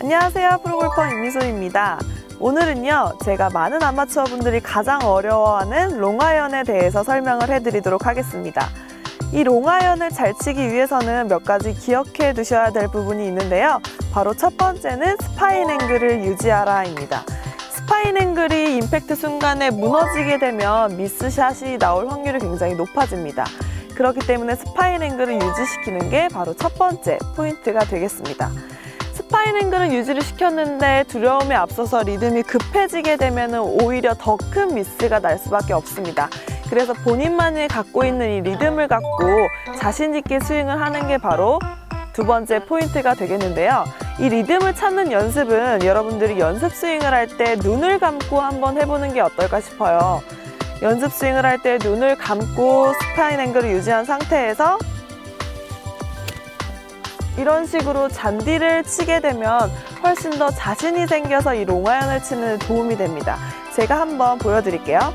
안녕하세요. 프로골퍼 임미소입니다. 오늘은요, 제가 많은 아마추어 분들이 가장 어려워하는 롱아이언에 대해서 설명을 해드리도록 하겠습니다. 이 롱아이언을 잘 치기 위해서는 몇 가지 기억해 두셔야 될 부분이 있는데요. 바로 첫 번째는 스파인 앵글을 유지하라입니다. 스파인 앵글이 임팩트 순간에 무너지게 되면 미스샷이 나올 확률이 굉장히 높아집니다. 그렇기 때문에 스파인 앵글을 유지시키는 게 바로 첫 번째 포인트가 되겠습니다. 스파인 앵글을 유지를 시켰는데 두려움에 앞서서 리듬이 급해지게 되면 오히려 더 큰 미스가 날 수밖에 없습니다. 그래서 본인만이 갖고 있는 이 리듬을 갖고 자신 있게 스윙을 하는 게 바로 두 번째 포인트가 되겠는데요. 이 리듬을 찾는 연습은 여러분들이 연습 스윙을 할 때 눈을 감고 한번 해보는 게 어떨까 싶어요. 연습 스윙을 할 때 눈을 감고 스파인 앵글을 유지한 상태에서 이런 식으로 잔디를 치게 되면 훨씬 더 자신이 생겨서 이 롱아이언을 치는 데 도움이 됩니다. 제가 한번 보여드릴게요.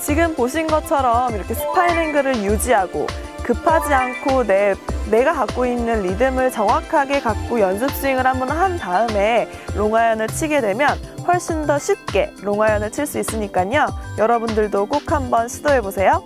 지금 보신 것처럼 이렇게 스파인 앵글을 유지하고 급하지 않고 내, 내가 갖고 있는 리듬을 정확하게 갖고 연습 스윙을 한번 한 다음에 롱아이언을 치게 되면 훨씬 더 쉽게 롱아이언을 칠 수 있으니까요. 여러분들도 꼭 한번 시도해 보세요.